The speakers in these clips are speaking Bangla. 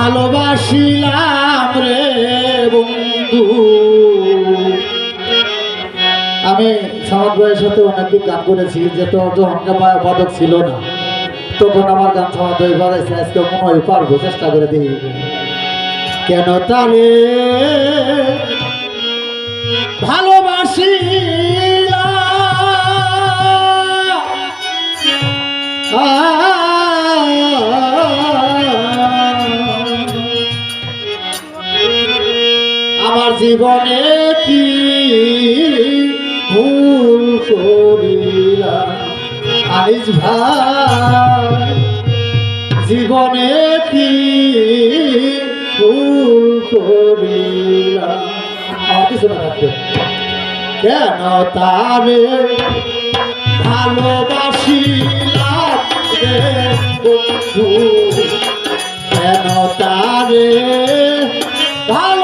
ভালোবাসিলাম রে বন্ধু। আমি সমাজ ভাইয়ের সাথে অনেকদিন গান করেছি যে তো যখন পায়ে পদক ছিল না। তখন আমার গান সমাজ ভাই বাজাইছে, আজকে মনে হয় পারব, চেষ্টা করে দেখি। কেন তারে ভালোবাসি আমার জীবনে কি ভুল করিলাম? আনিস ভাই, জীবনে কি ভুল থাকবে। কেন তারে বন্ধু? কেন তারে ভালোবাসিলাম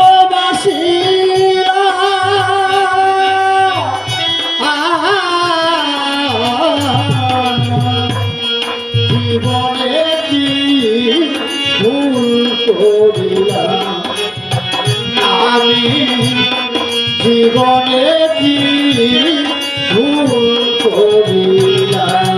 জীবনে কি ভুল করিলাম? আমি জীবনে কি ভুল করিলাম?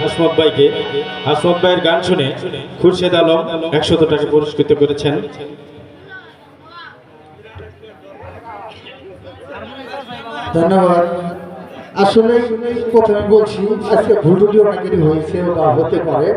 হাসমত ভাইকে। হাসমত ভাইয়ের গান শুনে খুরশেদ আলম একশত টাকা পুরস্কৃত করেছেন। ধন্যবাদ। আসলে প্রথমে বলছি, আজকে ভুল ত্রুটি নাকি হয়েছে বা হতে পারে।